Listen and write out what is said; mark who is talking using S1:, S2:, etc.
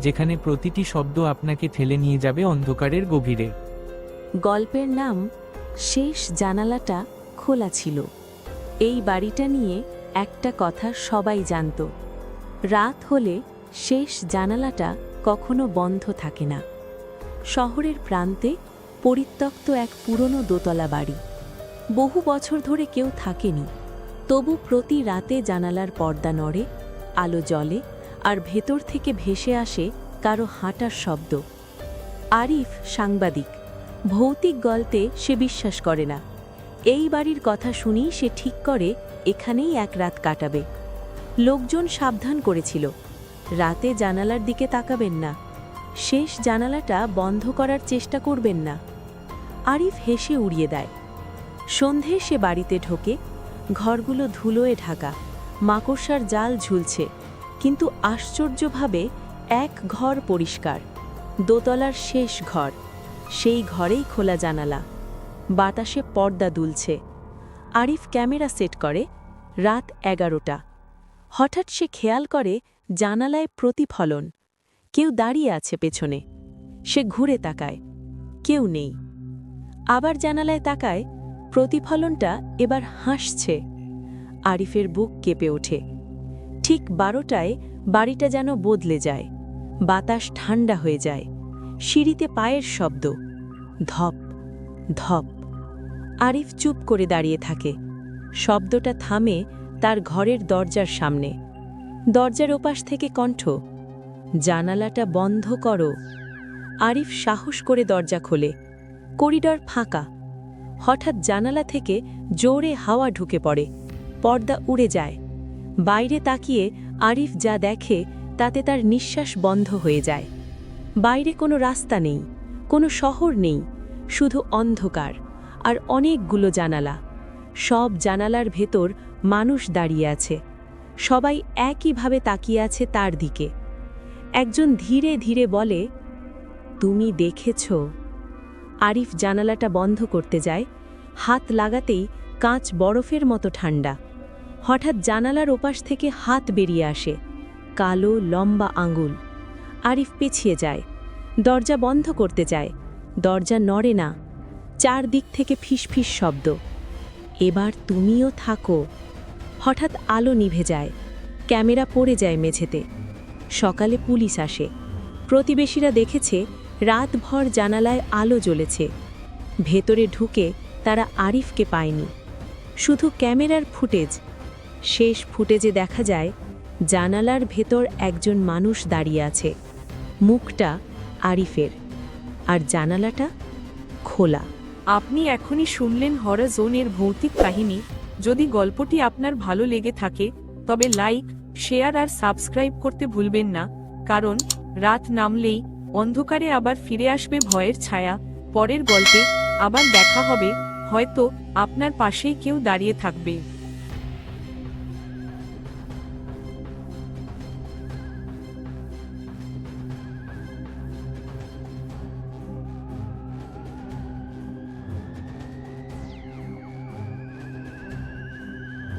S1: যেখানে প্রতিটি শব্দ আপনাকে ঠেলে নিয়ে যাবে অন্ধকারের গভীরে।
S2: গল্পের নাম, শেষ জানালাটা খোলা ছিল। এই বাড়িটা নিয়ে একটা কথা সবাই জানত। রাত হলে শেষ জানালাটা কখনো বন্ধ থাকে না। শহরের প্রান্তে পরিত্যক্ত এক পুরনো দোতলা বাড়ি। বহু বছর ধরে কেউ থাকেনি। তবু প্রতি রাতে জানালার পর্দা নড়ে, আলো জ্বলে আর ভেতর থেকে ভেসে আসে কারও হাঁটার শব্দ। আরিফ সাংবাদিক। ভৌতিক গল্পে সে বিশ্বাস করে না। এই বাড়ির কথা শুনেই সে ঠিক করে, এখানেই এক রাত কাটাবে। লোকজন সাবধান করেছিল। রাতে জানালার দিকে তাকাবেন না। শেষ জানালাটা বন্ধ করার চেষ্টা করবেন না। আরিফ হেসে উড়িয়ে দেয়। সন্ধে সে বাড়িতে ঢোকে। ঘরগুলো ধুলোয় ঢাকা। মাকড়সার জাল ঝুলছে। কিন্তু আশ্চর্যভাবে এক ঘর পরিষ্কার, দোতলার শেষ ঘর, সেই ঘরেই খোলা জানালা, বাতাসে পর্দা দুলছে। আরিফ ক্যামেরা সেট করে, রাত এগারোটা। হঠাৎ সে খেয়াল করে জানালায় প্রতিফলন, কেউ দাঁড়িয়ে আছে পেছনে, সে ঘুরে তাকায়, কেউ নেই। আবার জানালায় তাকায়, প্রতিফলনটা এবার হাসছে। আরিফের বুক কেঁপে ওঠে। ঠিক বারোটায় বাড়িটা যেন বদলে যায়। বাতাস ঠান্ডা হয়ে যায়। সিঁড়িতে পায়ের শব্দ। ধপ ধপ। আরিফ চুপ করে দাঁড়িয়ে থাকে। শব্দটা থামে তার ঘরের দরজার সামনে। দরজার ওপাশ থেকে কণ্ঠ, জানালাটা বন্ধ করো। আরিফ সাহস করে দরজা খোলে। করিডর ফাঁকা। হঠাৎ জানালা থেকে জোরে হাওয়া ঢুকে পড়ে। পর্দা উড়ে যায়। বাইরে তাকিয়ে আরিফ যা দেখে তাতে তার নিঃশ্বাস বন্ধ হয়ে যায়। বাইরে কোনো রাস্তা নেই, কোনো শহর নেই, শুধু অন্ধকার আর অনেকগুলো জানালা। সব জানালার ভেতর মানুষ দাঁড়িয়ে আছে, সবাই একইভাবে তাকিয়ে আছে তার দিকে। একজন ধীরে ধীরে বলে, তুমি দেখেছ? আরিফ জানালাটা বন্ধ করতে যায়, হাত লাগাতেই কাঁচ বরফের মতো ঠান্ডা। হঠাৎ জানালার ওপাশ থেকে হাত বেরিয়ে আসে। কালো, লম্বা আঙুল। আরিফ পেছিয়ে যায়। দরজা বন্ধ করতে যায় দরজা নড়ে না। চারদিক থেকে ফিসফিস শব্দ। এবার তুমিও থাকো। হঠাৎ আলো নিভে যায়। ক্যামেরা পড়ে যায় মেঝেতে। সকালে পুলিশ আসে। প্রতিবেশীরা দেখেছে, রাতভর জানালায় আলো জ্বলেছে। ভেতরে ঢুকে তারা আরিফকে পায়নি। শুধু ক্যামেরার ফুটেজ। শেষ ফুটেজে দেখা যায়, জানালার ভেতর একজন মানুষ দাঁড়িয়ে আছে। মুখটা আরিফের। আর জানালাটা খোলা।
S3: আপনি এখনই শুনলেন হর জোনের ভৌতিক কাহিনী। যদি গল্পটি আপনার ভালো লেগে থাকে, তবে লাইক, শেয়ার আর সাবস্ক্রাইব করতে ভুলবেন না। কারণ রাত নামলেই অন্ধকারে আবার ফিরে আসবে ভয়ের ছায়া। পরের গল্পে আবার দেখা হবে, হয়তো আপনার পাশেই কেউ দাঁড়িয়ে থাকবে।